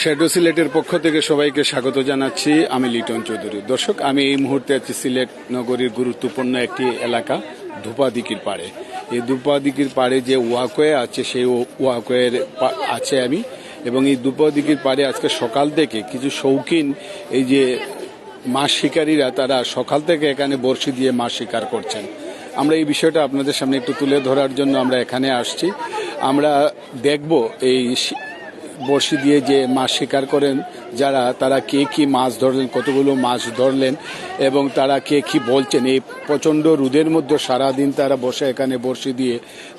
Shadow সিলেটের পক্ষ থেকে সবাইকে স্বাগত জানাচ্ছি। আমি লিটন চৌধুরী। দর্শক, আমি এই মুহূর্তে আছি সিলেট নগরীর গুরুত্বপূর্ণ একটি এলাকা ধূপাদিকির পাড়ে। এই ধূপাদিকির পাড়ে যে ওয়াকওয়ে আছে, সেই ওয়াকওয়ের আছে আমি। এবং এই ধূপাদিকির পাড়ে আজকে সকাল থেকে কিছু শৌখিন, এই যে মাছ শিকারীরা, তারা সকাল থেকে এখানে বড়শি দিয়ে মাছ শিকার করছেন। আমরা এই বিষয়টা আপনাদের সামনে একটু তুলে ধরার জন্য আমরা এখানে আসছি। আমরা দেখব এই বড়শি দিয়ে যে মাছ শিকার করেন, যারা, তারা কে কি মাছ ধরলেন, কতগুলো মাছ ধরলেন, এবং তারা কে কি বলছেন, এই প্রচণ্ড রোদের মধ্যে সারাদিন তারা বসে এখানে বড়শি দিয়ে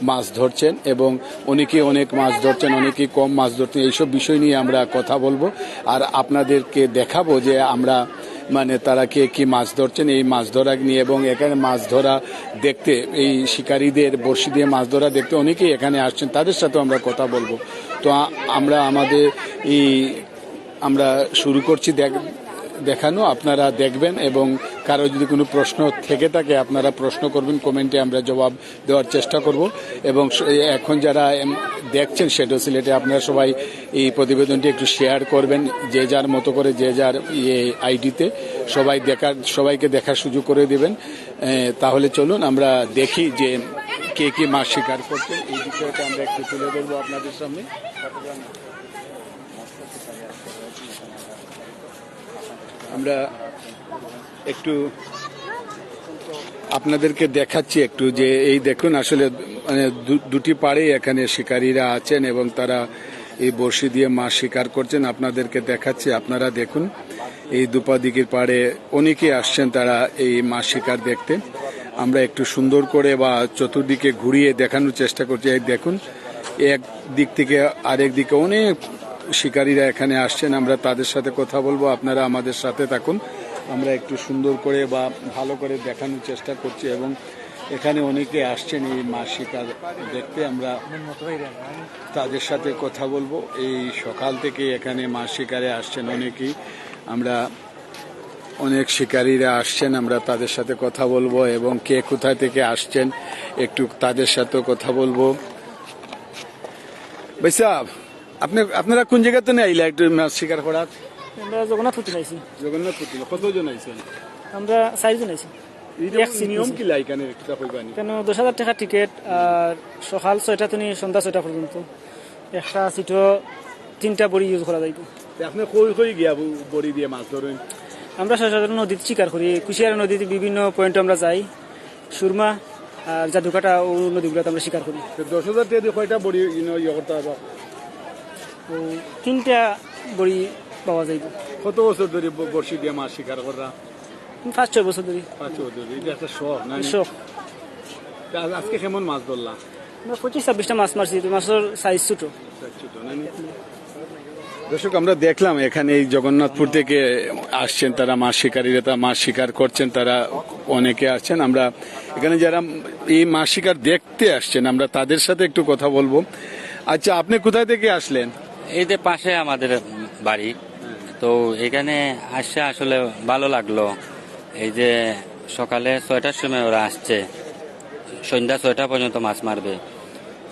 মাছ ধরছেন, এবং অনেকে অনেক মাছ ধরছেন অনেকে কম মাছ ধরছেন, এইসব বিষয় নিয়ে আমরা কথা বলব। আর আপনাদেরকে দেখাবো যে আমরা মানে তারা কে কি মাছ ধরছেন, এই মাছ ধরা নিয়ে, এবং এখানে মাছ ধরা দেখতে, এই শিকারীদের বড়শি দিয়ে মাছ ধরা দেখতে অনেকেই এখানে আসছেন, তাদের সাথেও আমরা কথা বলব। তো আমরা আমাদের এই আমরা শুরু করছি দেখ, দেখানো, আপনারা দেখবেন এবং কারও যদি কোনো প্রশ্ন থেকে থাকে, আপনারা প্রশ্ন করবেন, কমেন্টে আমরা জবাব দেওয়ার চেষ্টা করব এবং এখন যারা দেখছেন শেডো সিলেটে আপনারা সবাই এই প্রতিবেদনটি একটু শেয়ার করবেন, যে যার মতো করে, যে যার ইয়ে আইডিতে সবাই দেখার, সবাইকে দেখার সুযোগ করে দেবেন। তাহলে চলুন, আমরা দেখি যে কে কে মাছ শিকার করছেন, এই বিষয়টা আমরা একটু তুলে ধরবো আপনাদের সামনে। আমরা একটু আপনাদেরকে দেখাচ্ছি একটু যে এই দেখুন, আসলে মানে দুটি পাড়েই এখানে শিকারীরা আছেন এবং তারা এই বড়শি দিয়ে মাছ শিকার করছেন। আপনাদেরকে দেখাচ্ছি, আপনারা দেখুন, এই দুপাদিকের পাড়ে অনেকে আসছেন তারা এই মাছ শিকার দেখতে। আমরা একটু সুন্দর করে বা চতুর্দিকে ঘুরিয়ে দেখানোর চেষ্টা করছি। এই দেখুন, এক দিক থেকে আরেক দিকে অনেক শিকারীরা এখানে আসছেন। আমরা তাদের সাথে কথা বলব, আপনারা আমাদের সাথে থাকুন। আমরা একটু সুন্দর করে বা ভালো করে দেখানোর চেষ্টা করছি এবং এখানে অনেকে আসছেন এই মাছ শিকার দেখতে। আমরা তাদের সাথে কথা বলব। এই সকাল থেকে এখানে মাছ শিকারে আসছেন অনেকেই। আমরা অনেক শিকারীরা আসছেন আমরা তাদের সাথে কথা বলব এবং কে কোথা থেকে আসছেন একটু তাদের সাথেও কথা বলব। সাহেব আপনি আপনারা কোন জায়গাতে নিয়ে আইলা একটু মাছ শিকার করার? আমরা জগন্নাথ পুতুল আইছি জগন্নাথ পুতিল কতজন আইছেন? আমরা চারজন আইছি। এক নিয়ম নিছি। কি লাইকানের একটু কইবানি কেন দশ হাজার টাকা টিকিট আর সকাল ছয়টা থেকে সন্ধ্যা ছয়টা পর্যন্ত। একটা সিটও তিনটা বড়ি ইউজ করা যাইব আপনি কই কই গিয়া বড়ি দিয়ে মাছ ধরেন? আমরা সচরাচর নদীতে শিকার করি। কুশিয়ারা নদীতে বিভিন্ন পয়েন্টে আমরা যাই। সুরমা আর জাদুকাটা ও নদীগুলোতে আমরা শিকার করি। দশ হাজার দিয়ে কয়টা বড়ি ইয়ে করতে হবে? তিনটা বড়ি পাওয়া যাইব। কত বছর ধরে ব- বড়শি দিয়ে মাছ শিকার করা? পাঁচ ছয় বছর ধরে। পাঁচ বছর ধরে। এটা একটা শখ না শখ। আজকে কেমন মাছ ধরলা? আমরা পঁচিশ ছাব্বিশটা মাছ মারছি। মাছের সাইজ ছোটো। ছোট না? দর্শক, আমরা দেখলাম এখানে এই জগন্নাথপুর থেকে আসছেন তারা মাছ শিকারীরা তারা মাছ শিকার করছেন, তারা অনেকে আসছেন আমরা এখানে যারা এই মাছ শিকার দেখতে আসছেন, আমরা তাদের সাথে একটু কথা বলব। আচ্ছা আপনি কোথায় থেকে আসলেন? এই যে পাশে আমাদের বাড়ি, তো এখানে আসছে আসলে ভালো লাগল। এই যে সকালে ছয়টার সময় ওরা আসছে, সন্ধ্যা ছয়টা পর্যন্ত মাছ মারবে।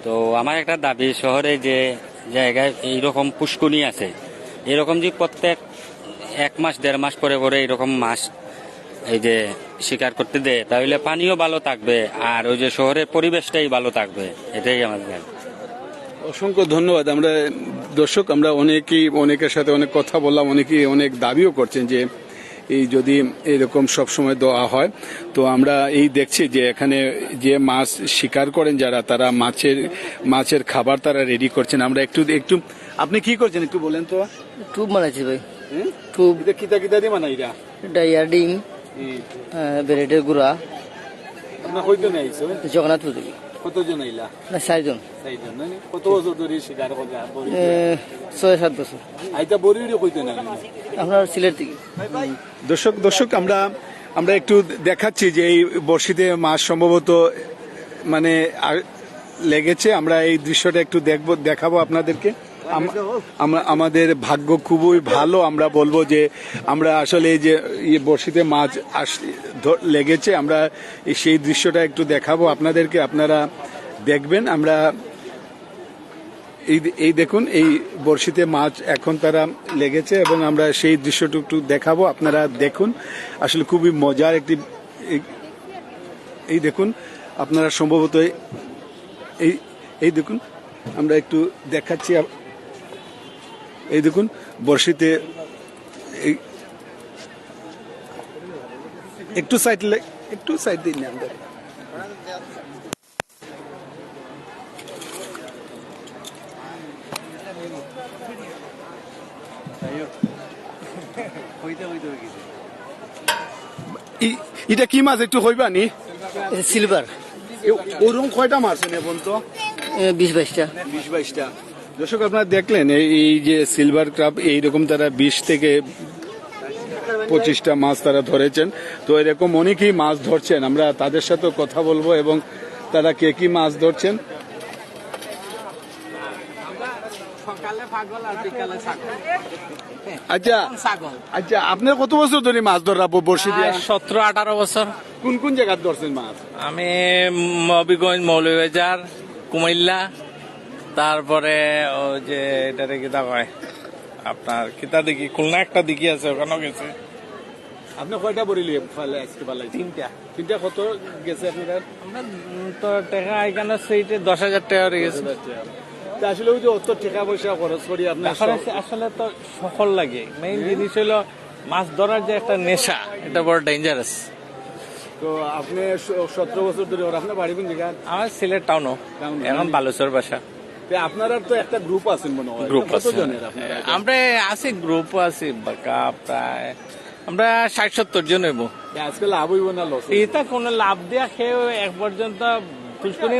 তো আমার একটা দাবি, শহরে যে জায়গায় এইরকম পুষ্কুনি আছে। এরকম যে প্রত্যেক এক মাস, দেড় মাস পরে পরে এরকম মাছ এই যে শিকার করতে দেয়, তাহলে পানিও ভালো থাকবে আর ওই যে শহরের পরিবেশটাই ভালো থাকবে। এটাই আমাদের। অসংখ্য ধন্যবাদ। আমরা দর্শক, আমরা অনেকেই, অনেকের সাথে অনেক কথা বললাম, অনেকেই অনেক দাবিও করছেন যে এই যদি এরকম সব সময় দেওয়া হয় তো আমরা এই দেখছি যে এখানে যে মাছ শিকার করেন যারা তারা মাছের মাছের খাবার তারা রেডি করছেন। আমরা একটু একটু আপনি কি করছেন একটু বলেন তো? টুব বানাইছি ভাই। হুম? টুব কিতা কিতা দিয়ে বানাইরা ডাইয়া ডিম ব্রেডের গুঁড়া। আপনার হইতো জগন্নাথ পুতুলি কতজন আইলা? না চারজন। চাইজন না কত বছর ধরে শিকার করে ছয় সাত বছর। আইতা বড়ি কইতো না? আপনার সিলেট থেকে দর্শক দর্শক আমরা আমরা একটু দেখাচ্ছি যে এই বর্ষিতে মাছ সম্ভবত মানে লেগেছে। আমরা এই দৃশ্যটা একটু দেখব দেখাবো আপনাদেরকে। আমরা আমাদের ভাগ্য খুবই ভালো। আমরা বলব যে আমরা আসলে এই যে বর্ষিতে মাছ আস- লেগেছে আমরা সেই দৃশ্যটা একটু দেখাবো আপনাদেরকে। আপনারা দেখবেন আমরা এই এই দেখুন এই বড়শিতে মাছ এখন তারা লেগেছে এবং আমরা সেই দৃশ্যটুকু দেখাবো। আপনারা দেখুন আসলে খুবই মজার একটি এই- দেখুন আপনারা সম্ভবত এই- এই দেখুন আমরা একটু দেখাচ্ছি এই দেখুন বর্ষিতে একটু সাইড একটু সাইড দিন আমাদের এটা কি মাছ একটু হইবা নি? সিলভার ওরকম কয়টা মারছেন এখন তো বিশ বাইশটা। বিশ বাইশটা। দর্শক আপনারা দেখলেন এই যে সিলভার ক্রাব এইরকম তারা বিশ থেকে পঁচিশটা মাছ তারা ধরেছেন। তো এরকম অনেকেই মাছ ধরছেন। আমরা তাদের সাথে কথা বলব এবং তারা কে কি মাছ ধরছেন? আচ্ছা আচ্ছা আপনার কত বছর ধরে মাছ ধরা বর্ষি দিয়ে সতেরো আঠারো বছর। কোন কোন জায়গায় ধরছেন মাছ? আমি মবিগঞ্জ মৌলভীবাজার কুমিল্লা তারপরে ও যে এটারে কিতা কয় আপনার কিতা দেখি? খুলনা একটা দিঘি আছে ওখানেও গেছে। আপনি কয়টা বরিলি ফালে আজকে পালাই তিনটা। তিনটা কত গেছে আপনার আমরা তো টাকা এখানে সেইটে দশ হাজার টাকা হয়ে গেছে। আসলে ওই যে অত টাকা পয়সা খরচ করি আপনার আসলে তো সফল লাগে। মেইন জিনিস হলো মাছ ধরার যে একটা নেশা এটা বড় ডেঞ্জারাস তো আপনি সতেরো বছর ধরে আপনার বাড়ি কোন জায়গা আমার সিলেট টাউনও এখন বালুচর বাসা। আপনারা তো একটা গ্রুপ আছেন মনে হয়। গ্রুপ আছে। আমরা আছি গ্রুপ আছি বাকা প্রায় আমরা ষাট সত্তর জন হইব। আজকে লাভ হইব না লস এটা কোনো লাভ দিয়া খেয়েও এক পর্যন্ত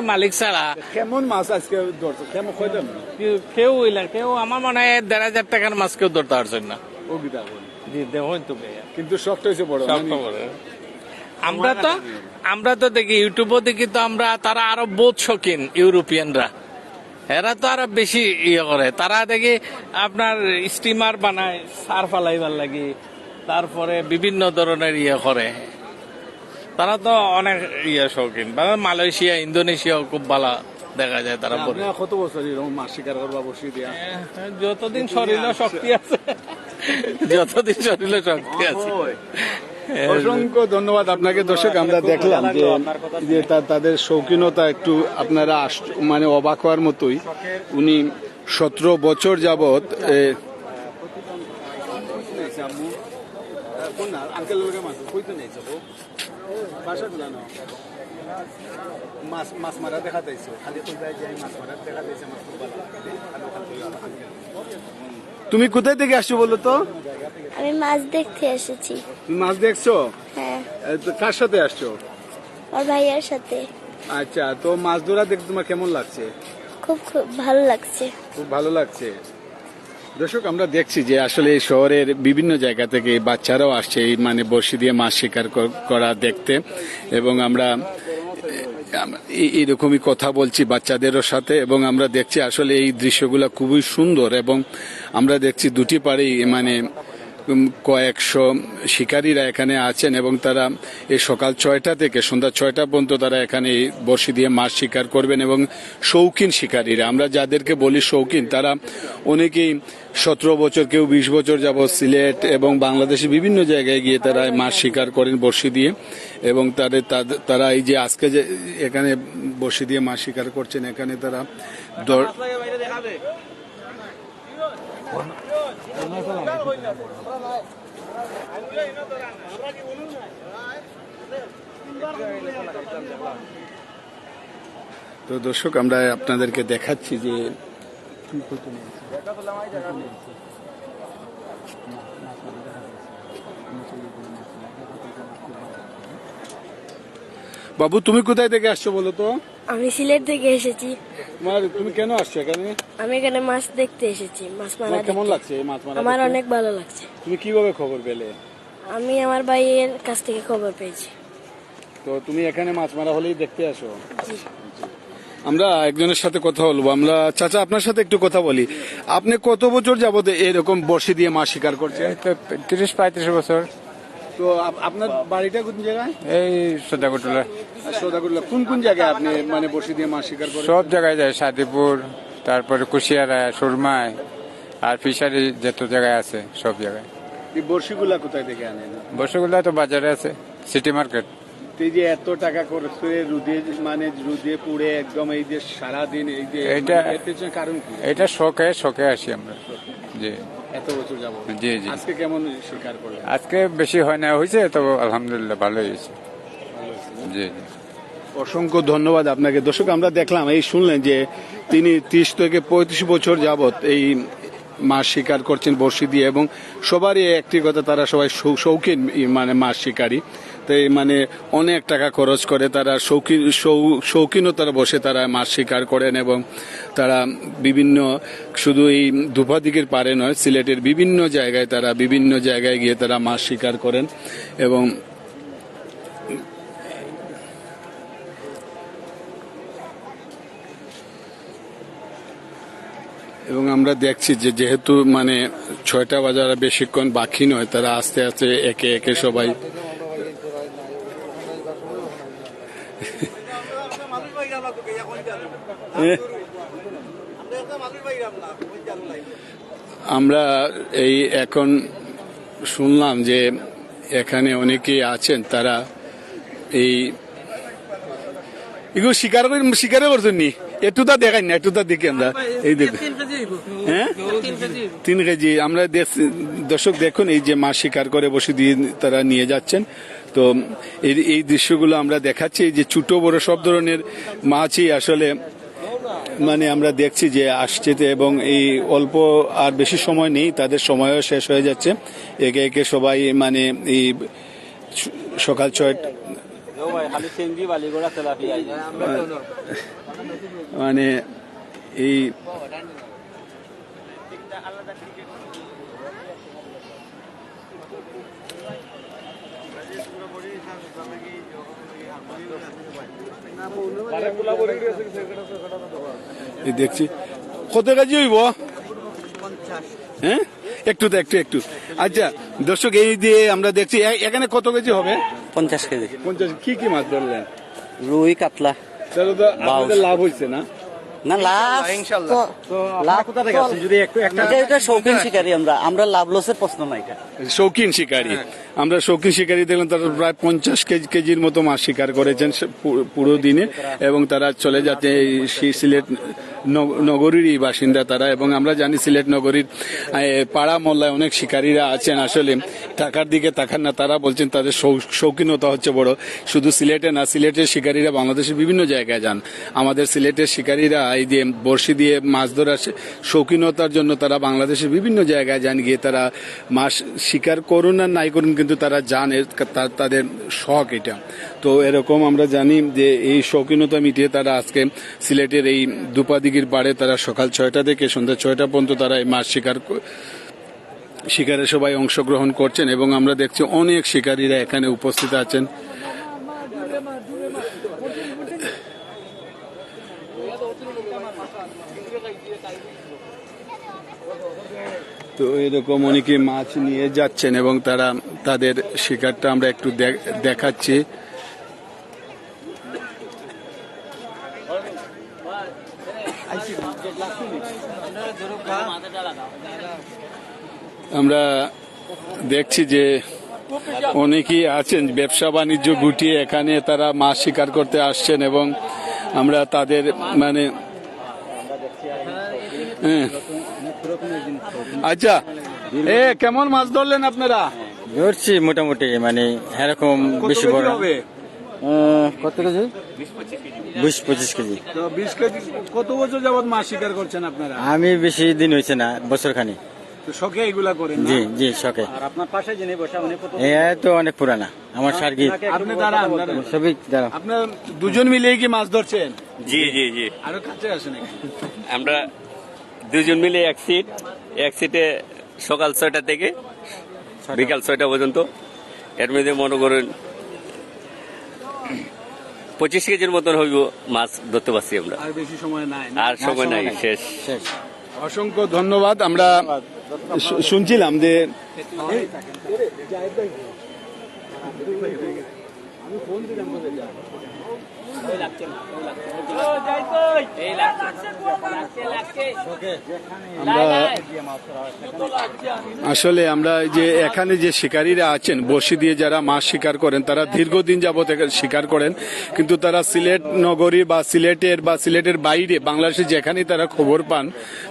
মালিক ছাড়া। কেমন মাছ আজকে ধরছে? কেমন কয়টা? কেউ- হইলা কেউ আমার মনে হয় দেড় হাজার টাকার মাছ কেউ ধরতে পারছেন না। ও জি দেখুন তো কিন্তু হয়েছে বড় আমরা তো আমরা তো দেখি ইউটিউবও দেখি তো আমরা তারা আরও বোধ শৌখিন ইউরোপিয়ানরা। এরা তো আরও বেশি ইয়ে করে। তারা দেখি আপনার স্টিমার বানায় সার ফালাইবার লাগে তারপরে বিভিন্ন ধরনের ইয়ে করে। তারা তো অনেক ইয়ে শৌখিন। মানে মালয়েশিয়া ইন্দোনেশিয়া খুব ভালো দেখা যায় তারা পরে। আপনার কত বছর মাছ শিকার করবা বসি দিয়া? যতদিন শরীরে শক্তি আছে। যতদিন শরীরে শক্তি আছে। অসংখ্য ধন্যবাদ আপনাকে দর্শক আমরা দেখলাম যে তাদের শৌখিনতা একটু আপনারা মানে অবাক হওয়ার মতোই। উনি সতেরো বছর যাবৎ তুমি কোথায় থেকে আসছো বলো তো? আমি মাছ দেখতে এসেছি। তুমি মাছ দেখছ? হ্যাঁ। কার সাথে আসছো? আমার ভাইয়ার সাথে। আচ্ছা তো মাছ ধরা দেখতে তোমার কেমন লাগছে? খুব খুব ভালো লাগছে। খুব ভালো লাগছে। দর্শক আমরা দেখছি যে আসলে এই শহরের বিভিন্ন জায়গা থেকে বাচ্চারাও আসছে এই মানে বড়শি দিয়ে মাছ শিকার করা দেখতে। এবং আমরা এই- এইরকমই কথা বলছি বাচ্চাদেরও সাথে। এবং আমরা দেখছি আসলে এই দৃশ্যগুলো খুবই সুন্দর। এবং আমরা দেখছি দুটি পাড়েই মানে কয়েকশো শিকারীরা এখানে আছেন এবং তারা এই সকাল ছয়টা থেকে সন্ধ্যা ছয়টা পর্যন্ত তারা এখানে বড়শি দিয়ে মাছ শিকার করবেন এবং শৌখিন শিকারীরা। আমরা যাদেরকে বলি শৌখিন, তারা অনেকেই সতেরো বছর, কেউ বিশ বছর যাব সিলেট এবং বাংলাদেশের বিভিন্ন জায়গায় গিয়ে তারা মাছ শিকার করেন বড়শি দিয়ে এবং তাদের তারা এই যে আজকে যে এখানে বড়শি দিয়ে মাছ শিকার করছেন, এখানে তারা তো দর্শক আমরা আপনাদেরকে দেখাচ্ছি যে বাবু তুমি কোথায় থেকে আসছো বলো তো? আমি সিলেট থেকে এসেছি। তোমার তুমি কেন আসছো এখানে? আমি এখানে মাছ দেখতে এসেছি মাছ মারা কেমন লাগছে মাছ মারা আমার অনেক ভালো লাগছে। তুমি কীভাবে খবর পেলে? আমি আমার ভাইয়ের কাছ থেকে খবর পেয়েছি। তো তুমি এখানে মাছ মারা হলেই দেখতে আসো। আমরা একজনের সাথে কথা বলব। আমরা চাচা আপনার সাথে একটু কথা বলি। আপনি কত বছর যাবত এরকম বর্ষি দিয়ে মাছ শিকার করছেন? তিরিশ পঁয়ত্রিশ বছর। তো আপনার বাড়িটা কোন জায়গায়? এই সদাকুটলা সৌদাগুল্লা কোন কোন জায়গায় আপনি মানে বসে দিয়ে মাছ শিকার করেন? সব জায়গায় যায় সাদিপুর তারপরে কুশিয়ারা সুরমায় আর ফিশারি যত জায়গায় আছে সব জায়গায়। এই বড়শিগুলা কোথায় থেকে আনেন? বর্ষিগুলা তো বাজারে আছে সিটি মার্কেট। এই যে এত টাকা খরচ করে রুদে মানে রুদে পুড়ে একদম এই যে সারাদিন এই যে এটা- মানে কারণ কি? এটা শখে শখে আসি আমরা। জি। এত বছর যাব? জি, জি। আজকে কেমন স্বীকার করলেন? আজকে বেশি হয় না হয়েছে তো আলহামদুলিল্লাহ ভালোই হয়েছে। জি জি। অসংখ্য ধন্যবাদ আপনাকে। দর্শক আমরা দেখলাম এই শুনলেন যে তিনি ত্রিশ থেকে পঁয়ত্রিশ বছর যাবত এই মাছ শিকার করছেন বড়শি দিয়ে এবং সবারই একটি কথা তারা সবাই শৌখিন মানে মাছ শিকারী। তাই মানে অনেক টাকা খরচ করে তারা শৌখিন শৌখিনতার বসে তারা মাছ শিকার করেন এবং তারা বিভিন্ন, শুধু এই ধূপাদিকের পারে নয়, সিলেটের বিভিন্ন জায়গায় তারা বিভিন্ন জায়গায় গিয়ে তারা মাছ শিকার করেন এবং এবং আমরা দেখছি যে যেহেতু মানে ছয়টা বাজার বেশিক্ষণ বাকি নয়, তারা আস্তে আস্তে একে একে সবাই আমরা এই এখন শুনলাম যে এখানে অনেকেই আছেন তারা এই এগুলো শিকার করে শিকারে করছেন নি? একটু তা দেখাই না একটু তা দেখি আমরা। এই দেখুন। হ্যাঁ? তিন কেজি আমরা দর্শক দেখুন এই যে মাছ শিকার করে বসে দিয়ে তারা নিয়ে যাচ্ছেন। তো এই এই দৃশ্যগুলো আমরা দেখাচ্ছি এই যে ছোট বড় সব ধরনের মাছই আসলে মানে আমরা দেখছি যে আসছে এবং এই অল্প আর বেশি সময় নেই, তাদের সময়ও শেষ হয়ে যাচ্ছে। একে একে সবাই মানে এই সকাল ছয় মানে এই এই দেখছি। কত কেজি হইব? হ্যাঁ? একটু তো একটু একটু। আচ্ছা দর্শক এই দিয়ে আমরা দেখছি এখানে কত কেজি হবে? পঞ্চাশ কেজি। পঞ্চাশ কি কি মাছ ধরলেন? রুই কাতলা। লাভ হয়েছে না? না লাভ লাভ কোথা থেকে যদি একটু এটা শৌখিন শিকারী আমরা। আমরা লাভ লসের প্রশ্ন নাই শৌখিন শিকারী। আমরা শৌখিন শিকারী দেখলাম, তারা প্রায় পঞ্চাশ কেজি, কেজির মতো মাছ শিকার করেছেন পুরো দিনে। এবং তারা চলে যাচ্ছে এই সিলেট নগরীরই বাসিন্দা তারা। এবং আমরা জানি সিলেট নগরীর পাড়া মহল্লায় অনেক শিকারীরা আছেন আসলে। টাকার দিকে তাকান না, তারা বলছেন তাদের শৌখিনতা হচ্ছে বড়। শুধু সিলেটে না, সিলেটের শিকারীরা বাংলাদেশের বিভিন্ন জায়গায় যান। আমাদের সিলেটের শিকারীরা এই দিয়ে বড়শি দিয়ে মাছ ধরার শৌখিনতার জন্য তারা বাংলাদেশের বিভিন্ন জায়গায় যান, গিয়ে তারা মাছ শিকার করুন আর নাই করুন, কিন্তু তারা জানে তাদের শখ এটা। তো এরকম আমরা জানি যে এই শৌখিনতা মিটিয়ে তারা আজকে সিলেটের এই দুপাদিগির পাড়ে তারা সকাল ছয়টা থেকে সন্ধ্যা ছয়টা পর্যন্ত তারা এই মাছ শিকার শিকারে সবাই অংশগ্রহণ করছেন এবং আমরা দেখছি অনেক শিকারীরা এখানে উপস্থিত আছেন। তো এরকম অনেকে মাছ নিয়ে যাচ্ছেন এবং তারা তাদের শিকারটা আমরা একটু দেখ- দেখাচ্ছি আমরা দেখছি যে অনেকেই আছেন, ব্যবসা বাণিজ্য গুটিয়ে এখানে তারা মাছ শিকার করতে আসছেন এবং আমরা তাদের মানে হ্যাঁ। আচ্ছা এ, কেমন মাছ ধরলেন আপনারা ধরছি মোটামুটি মানে এরকম বেশি বড়। হবে? কত কেজি? বিশ পঁচিশ কেজি। তো বিশ কেজি কত বছর যাবত মাছ শিকার করছেন আপনারা? আমি বেশি দিন হয়েছে না বছর খানি শখে এগুলা করেন জি জি শখে। আপনার পাশে যিনি বসে এ তো অনেক পুরানা আমার সার্গি আপনি দাঁড়ান দাঁড়ান। সবই দাঁড়াও। আপনার দুজন মিলে কি মাছ ধরছেন? জি জি জি। আরও কাছে আসেন আমরা দুজন মিলে এক সিট এক সিটে সকাল ছয়টা থেকে বিকাল ছয়টা পর্যন্ত। এর মধ্যে মনে করেন পঁচিশ কেজির মতন হইব মাছ ধরতে পারছি আমরা। আর বেশি সময় নাই আর সময় নাই শেষ। শেষ। অসংখ্য ধন্যবাদ। আমরা শুনছিলাম যে। আসলে আমরা যে এখানে যে শিকারীরা আছেন বসি দিয়ে যারা মাছ শিকার করেন, তারা দীর্ঘদিন এখানে শিকার করেন। কিন্তু তারা সিলেট নগরী বা সিলেটের বা সিলেটের বাইরে, বাংলাদেশে যেখানেই তারা খবর পান,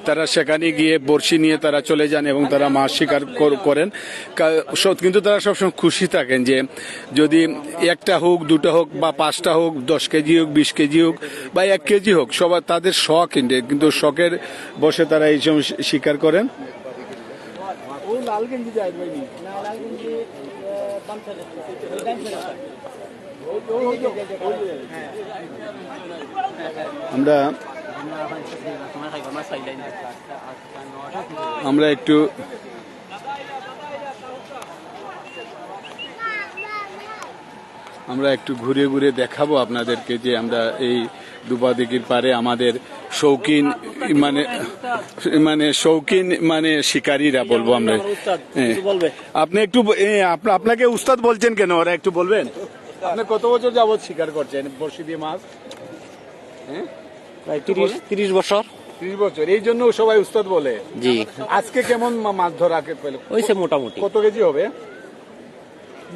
তারা সেখানে গিয়ে বড়শি নিয়ে তারা চলে যান এবং তারা মাছ শিকার করেন। কিন্তু তারা সবসময় খুশি থাকেন যে যদি একটা হোক, দুটো হোক বা পাঁচটা হোক, দশ কেজি হোক, বিশ কেজি হোক বা এক কেজি হোক, সবার তাদের শখ কিন্তু শখের বসে তারা এই সময় শিকার করেন। আমরা আমরা একটু আমরা একটু ঘুরে ঘুরে দেখাবো আপনাদেরকে যে আমরা এই দুবাদিকির পারে আমাদের শৌখিন মানে মানে শৌখিন মানে শিকারীরা বলব আমরা। হ্যাঁ। আপনি একটু আপনাকে উস্তাদ বলছেন কেন? ওরা একটু বলবেন। আপনি কত বছর যাবৎ শিকার করছেন বর্ষি দিয়ে মাছ প্রায় তিরিশ তিরিশ বছর। ত্রিশ বছর এই জন্য সবাই উস্তাদ বলে? জি। আজকে কেমন মাছ ধরা পেল? হয়েছে মোটামুটি। কত কেজি হবে?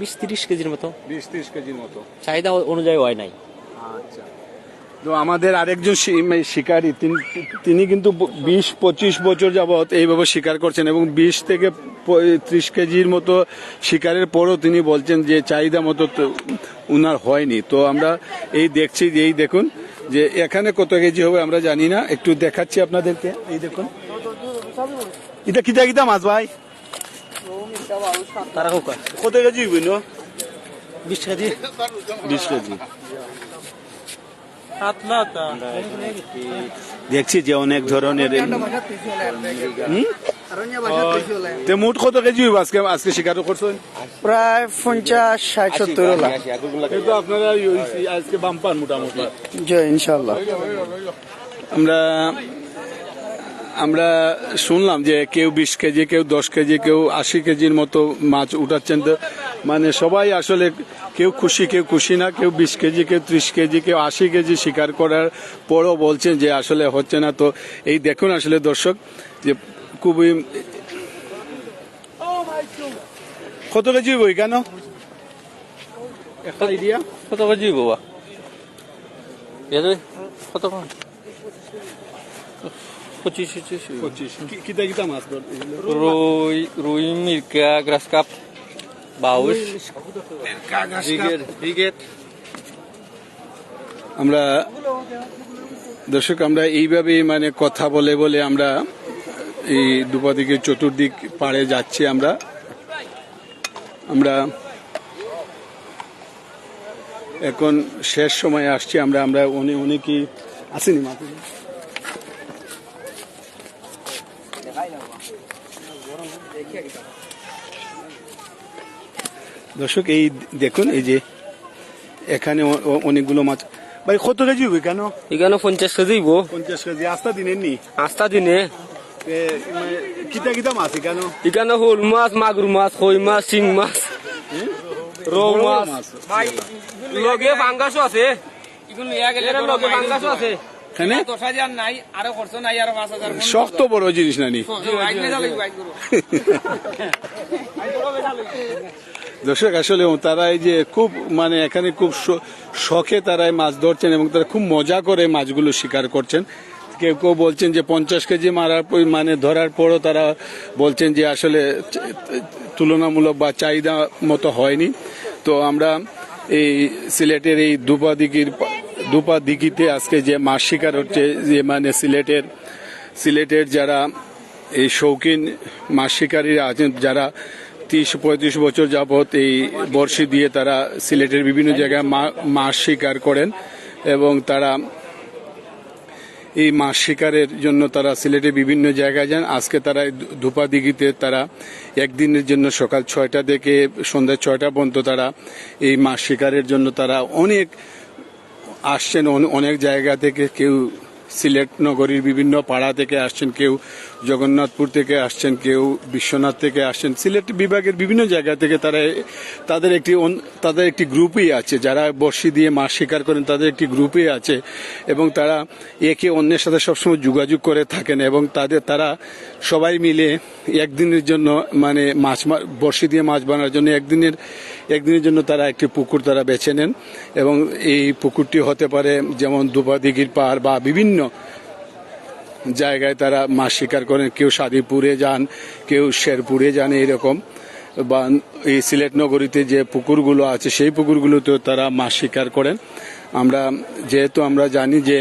বিশ তিরিশ কেজির মতো। বিশ ত্রিশ কেজির মতো। চাহিদা অনুযায়ী হয় নাই। আচ্ছা। তো আমাদের আরেকজন শিকারী তিনি কিন্তু বিশ পঁচিশ বছর যাবৎ এইভাবে শিকার করছেন এবং বিশ থেকে ত্রিশ কেজির মতো শিকারের পরও তিনি বলছেন যে চাহিদা মতো উনার হয়নি। তো আমরা এই দেখছি যে এই দেখুন যে এখানে কত কেজি হবে আমরা জানি না। একটু দেখাচ্ছি আপনাদেরকে। এই দেখুন। এটা কিতা কিতা মাছ ভাই? কত কেজি বিশ কেজি। বিশ কেজি। দেখছি যে অনেক ধরনের হুম? তে মোট কত কেজি হইব আজকে আজকে শিকার করছেন প্রায় পঞ্চাশ ষাট সত্তর লাখ। কিন্তু আপনারা আজকে বাম্পার মোটামুটি। ইনশাল্লাহ আমরা আমরা শুনলাম যে কেউ বিশ কেজি কেউ দশ কেজি কেউ আশি কেজির মতো মাছ উঠাচ্ছেন। তো মানে সবাই আসলে কেউ খুশি কেউ খুশি না কেউ বিশ কেজি কেউ ত্রিশ কেজি কেউ আশি কেজি শিকার করার পরও বলছেন যে আসলে হচ্ছে না। তো এই দেখুন আসলে দর্শক যে খুবই কত কেজি বই কেন? একটা কত কেজি বাবা কত পঁচিশ পঁচিশ পঁচিশ। কিতা কিতা মাছ রুই রুই মির্কা গ্রাস কাপ। বাউস ব্রিগেড আমরা দর্শক আমরা এইভাবে মানে কথা বলে বলে আমরা এই দুপাদিকে চতুর্দিক পাড়ে যাচ্ছি আমরা। আমরা এখন শেষ সময়ে আসছি আমরা আমরা উনি উনি কি আসেনি মাত্র দর্শক এই দেখুন এই যে এখানে অনেকগুলো মাছ। ভাই কত কেজি হবে? কেন? এখানে পঞ্চাশ কেজি হইব। পঞ্চাশ কেজি। আস্তা দিনের নি? আস্তা দিনে। মানে কিতা কিতা মাছ কেন এখানে হল মাছ মাগুর মাছ কই মাছ শিং মাছ রৌ মাছ। আছে। লগে ফাঙ্গাসও আছে। শক্ত বড় জিনিস নানি। দর্শক, আসলে তারা এই যে খুব মানে এখানে খুব শখে তারা মাছ ধরছেন এবং তারা খুব মজা করে মাছগুলো শিকার করছেন। কেউ কেউ বলছেন যে পঞ্চাশ কেজি মারার মানে ধরার পরও তারা বলছেন যে আসলে তুলনামূলক বা চাহিদা মতো হয়নি। তো আমরা এই সিলেটের এই দুপা দিঘির দুপা দিঘিতে আজকে যে মাছ শিকার হচ্ছে, যে মানে সিলেটের সিলেটের যারা এই শৌখিন মাছ শিকারীরা আছেন, যারা তিরিশ পঁয়ত্রিশ বছর যাবৎ এই বর্ষি দিয়ে তারা সিলেটের বিভিন্ন জায়গায় মাছ শিকার করেন এবং তারা এই মাছ শিকারের জন্য তারা সিলেটের বিভিন্ন জায়গায় যান। আজকে তারা ধূপাদিঘিতে তারা একদিনের জন্য সকাল ছয়টা থেকে সন্ধ্যা ছয়টা পর্যন্ত তারা এই মাছ শিকারের জন্য তারা অনেক আসছেন। অনেক জায়গা থেকে কেউ সিলেট নগরীর বিভিন্ন পাড়া থেকে আসছেন। কেউ জগন্নাথপুর থেকে আসছেন কেউ, বিশ্বনাথ থেকে আসছেন, সিলেট বিভাগের বিভিন্ন জায়গা থেকে তারা তাদের একটি তাদের একটি গ্রুপই আছে। যারা বর্ষি দিয়ে মাছ শিকার করেন, তাদের একটি গ্রুপই আছে এবং তারা একে অন্যের সাথে সবসময় যোগাযোগ করে থাকেন এবং তাদের, তারা সবাই মিলে একদিনের জন্য মানে মাছ বড়শি দিয়ে মাছ বানার জন্য একদিনের একদিনের জন্য তারা একটি পুকুর তারা বেছে নেন এবং এই পুকুরটি হতে পারে যেমন দুপা দিঘির পাড় বা বিভিন্ন জায়গায় তারা মাছ শিকার করেন, কেউ সাদিপুরে যান, কেউ শেরপুরে যান এরকম বা এই সিলেট নগরীতে যে পুকুরগুলো আছে, সেই পুকুরগুলোতেও তারা মাছ শিকার করেন। আমরা যেহেতু আমরা জানি যে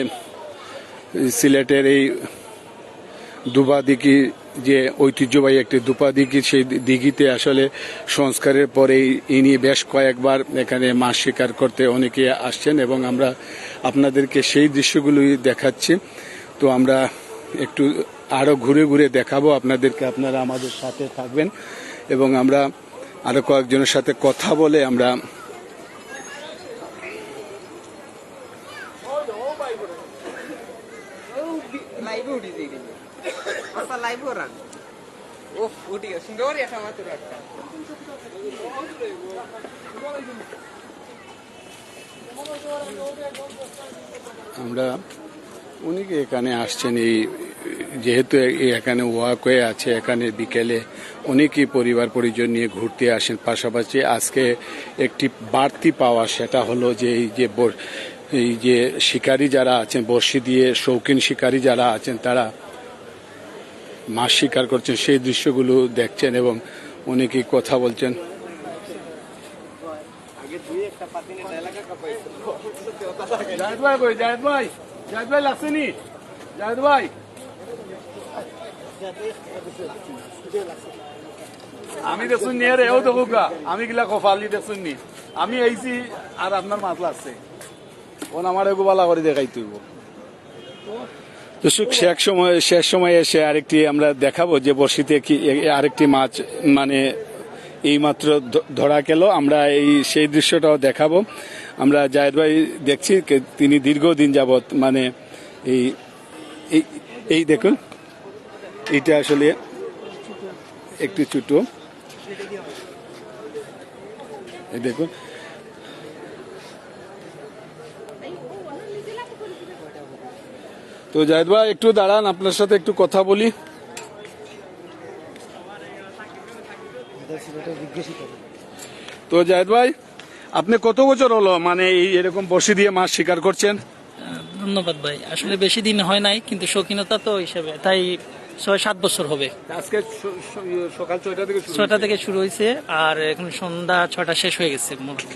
সিলেটের এই দুবা দিঘি যে ঐতিহ্যবাহী একটি দুপা দিঘি সেই দিঘিতে আসলে সংস্কারের পরেই ইনি বেশ কয়েকবার এখানে মাছ শিকার করতে অনেকে আসছেন এবং আমরা আপনাদেরকে সেই দৃশ্যগুলোই দেখাচ্ছি। তো আমরা একটু আরও ঘুরে ঘুরে দেখাবো। আপনাদেরকে আপনারা আমাদের সাথে থাকবেন এবং আমরা আরও কয়েকজনের সাথে কথা বলে আমরা আমরা উনিকে এখানে আসছেন এই যেহেতু এখানে ওয়াকওয়ে আছে, এখানে বিকেলে অনেকেই পরিবার পরিজন নিয়ে ঘুরতে আসেন। পাশাপাশি আজকে একটি বাড়তি পাওয়া সেটা হলো যে এই যে এই যে শিকারী যারা আছেন বর্ষি দিয়ে শৌখিন শিকারী যারা আছেন, তারা মাছ শিকার করছেন। সেই দৃশ্যগুলো দেখছেন এবং অনেকেই কথা বলছেন। জাহেদ ভাই জাহেদ ভাই জাহেদ ভাই লাগছেনি জাহেদ ভাই। আমি দেখুন নিয়ে রে ও দেখুক। আমি গিলা কফালি দেখুন নি। আমি আইছি আর আপনার মাছ লাগছে ওন আমার এগো বালা করে দেখাই তুইব দর্শক শেষ সময় শেষ সময় এসে আরেকটি আমরা দেখাবো যে বর্ষিতে কি আরেকটি মাছ মানে এইমাত্র ধ- ধরা গেল। আমরা এই, সেই দৃশ্যটাও দেখাবো। আমরা জাহেদ ভাই দেখছি তিনি দীর্ঘদিন যাবত মানে এই, এই- এই দেখুন। এইটা আসলে একটু ছোট। দেখুন। তো জাহেদ ভাই, একটু দাঁড়ান, আপনার সাথে একটু কথা বলি। তো জাহেদ ভাই, আপনি কত বছর হলো মানে এরকম বসি দিয়ে মাছ শিকার করছেন? ধন্যবাদ ভাই। আসলে বেশি দিন হয় নাই, কিন্তু শৌখিনতা তো হিসেবে, তাই ছয় সাত বছর হবে। আজকে স- সকাল ছয়টা থেকে শুরু ছয়টা থেকে শুরু হয়েছে আর এখন সন্ধ্যা ছয়টা শেষ হয়ে গেছে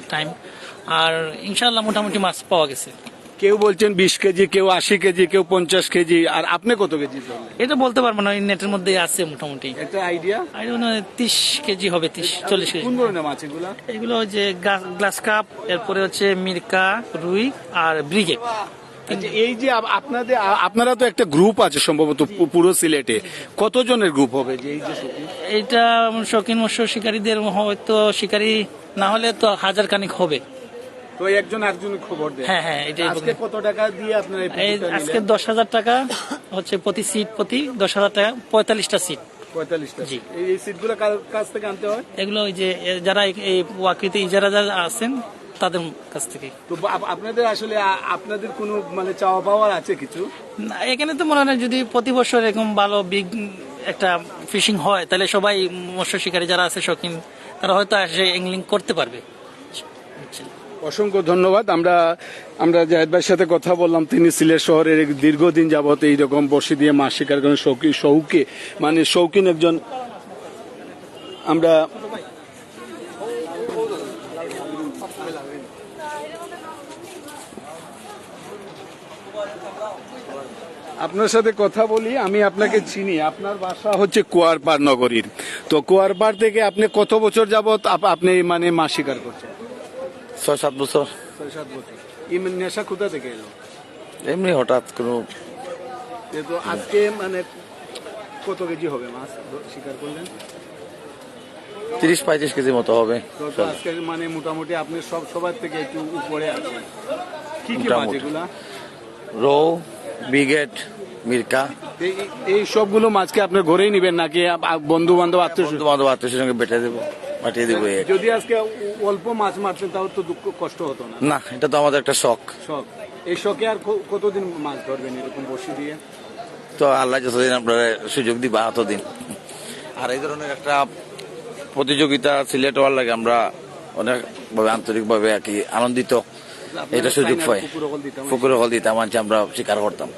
টাইম আর ইনশাল্লাহ মোটামুটি মাছ পাওয়া গেছে। কেউ বলছেন বিশ কেজি কেউ আশি কেজি কেউ পঞ্চাশ কেজি আর আপনি কত কেজি এটা বলতে পারব না নেটের মধ্যে আছে মোটামুটি। একটা আইডিয়া তিরিশ কেজি হবে তিরিশ চল্লিশ কেজি। কোন ধরনের মাছ এগুলা? যে গ্লাস কাপ এরপরে হচ্ছে মির্কা রুই আর ব্রিগেড। আচ্ছা, এই যে আপনাদের আপনারা তো একটা গ্রুপ আছে সম্ভবত পুরো সিলেটে। কতজনের গ্রুপ হবে যে এই যে? এটা শৌখিন মৎস্য শিকারীদের হয়তো শিকারী না হলে তো হাজার খানিক হবে। তো একজন একজন খবর দেয় হ্যাঁ হ্যাঁ এটাই আজকে কত টাকা দিয়ে আপনারা আজকে দশ হাজার টাকা হচ্ছে প্রতি সিট প্রতি দশ হাজার টাকা পঁয়তাল্লিশটা সিট। এই সিটগুলো কাছ থেকে আনতে হয়? এগুলো ওই যে যারা এই- এই ওয়াকৃতি ইজারা যারা আছেন তাদের কাছ থেকে তো আপনাদের আসলে আপনাদের কোনো মানে চাওয়া পাওয়ার আছে কিছু? না, এখানে তো মনে হয় যদি প্রতি বছর এরকম ভালো বিগ একটা ফিশিং হয় তাহলে সবাই মৎস্য শিকারী যারা আছে শৌখিন তারা হয়তো এসে এংলিং করতে পারবে। অসংখ্য ধন্যবাদ। আমরা আমরা জাহেদ ভাইয়ের সাথে কথা বললাম তিনি সিলেট শহরের দীর্ঘদিন যাবত এইরকম বসি দিয়ে মাছ শিকার করেন শৌকি শৌকে মানে শৌখিন একজন। আমরা আপনার সাথে কথা বলি আমি আপনাকে চিনি। আপনার বাসা হচ্ছে কুয়ারপাড় নগরীর। তো কুয়ারপাড় থেকে আপনি কত বছর যাবত আপ- আপনি মানে মাছ শিকার করছেন? ছয় সাত বছর। ছয় সাত বছর। এই নেশা কোথা থেকে এলো? এমনি হঠাৎ কোনো তো আজকে মানে কত কেজি হবে মাছ শিকার করলেন? তিরিশ পঁয়ত্রিশ কেজি মতো হবে। আজকে মানে মোটামুটি আপনি সব সবার থেকে একটু উপরে আছেন। কি কি মাছ। এগুলা? রৌ বিগেট মির্কা। এই- সবগুলো মাছকে আপনার ঘরেই নিবেন নাকি বন্ধু বান্ধব আত্মীয় বন্ধু বান্ধব আত্মীয় সঙ্গে বেটে দেবো পাঠিয়ে দেবো। যদি আজকে অল্প মাছ মারতেন তাও তো দুঃখ কষ্ট হতো না। না এটা তো আমাদের একটা শখ। শখ। এই শখে আর কতদিন মাছ ধরবেন এরকম বসে দিয়ে? তো আল্লাহ যতদিন আপনার সুযোগ দিবা ততদিন। আর এই ধরনের একটা প্রতিযোগিতা সিলেট হওয়ার লাগে আমরা অনেক ভাবে আন্তরিক ভাবে আর কি আনন্দিত। এটা সুযোগ পাই পুকুর হল দিতাম। আনছি আমরা শিকার করতাম।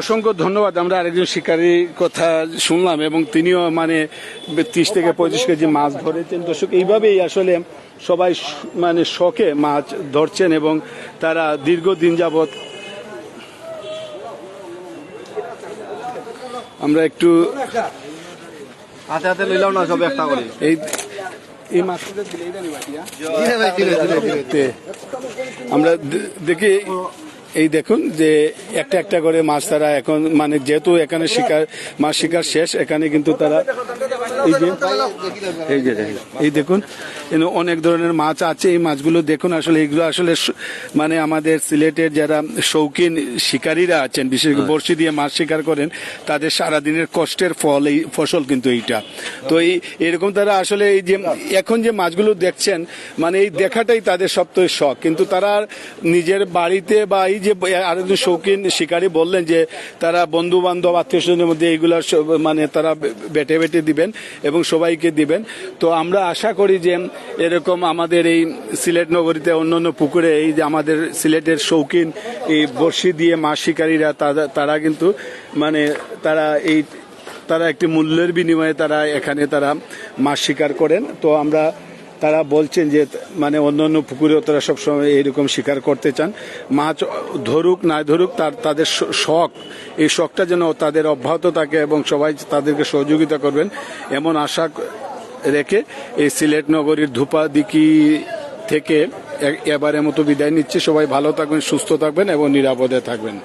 অসংখ্য ধন্যবাদ আমরা আরেকজন শিকারীর কথা শুনলাম এবং তিনিও মানে ত্রিশ থেকে পঁয়ত্রিশ কেজি মাছ ধরেছেন। দর্শক এইভাবেই আসলে সবাই মানে শখে মাছ ধরছেন এবং তারা দীর্ঘদিন যাবৎ আমরা একটু হাতে হাতে লইলাম না সব একটা করে? এই আমরা দেখি এই দেখুন যে একটা একটা করে মাছ তারা এখন মানে যেহেতু এখানে শিকার মাছ শিকার শেষ এখানে কিন্তু তারা এই যে এই দেখুন, অনেক ধরনের মাছ আছে। এই মাছগুলো দেখুন আসলে এগুলো আসলে মানে আমাদের সিলেটের যারা শৌখিন শিকারীরা আছেন বিশেষ করে বড়শি দিয়ে মাছ শিকার করেন তাদের সারাদিনের কষ্টের ফল এই ফসল কিন্তু এইটা। তো এই এরকম তারা আসলে এই যে এখন যে মাছগুলো দেখছেন মানে এই দেখাটাই তাদের সবথেকে শখ। কিন্তু তারা নিজের বাড়িতে বা এই যে আরেকজন শৌখিন শিকারী বললেন যে তারা বন্ধু বান্ধব আত্মীয় স্বজনের মধ্যে এইগুলো মানে তারা বেটে বেটে দিবেন এবং সবাইকে দিবেন। তো আমরা আশা করি যে এরকম আমাদের এই সিলেট নগরীতে অন্যান্য পুকুরে এই যে আমাদের সিলেটের শৌখিন, এই বর্ষি দিয়ে মাছ শিকারীরা তারা- কিন্তু মানে তারা এই, তারা একটি মূল্যের বিনিময়ে তারা এখানে তারা মাছ শিকার করেন। তো আমরা, তারা বলছেন যে মানে অন্য অন্য পুকুরেও তারা সবসময় এইরকম শিকার করতে চান। মাছ ধরুক, না ধরুক, তার, তাদের শখ, এই শখটা যেন তাদের অব্যাহত থাকে এবং সবাই তাদেরকে সহযোগিতা করবেন, এমন আশা রেখে এই সিলেট নগরীর ধূপা দিকি থেকে এবারের মতো বিদায় নিচ্ছে। সবাই ভালো থাকবেন, সুস্থ থাকবেন এবং নিরাপদে থাকবেন।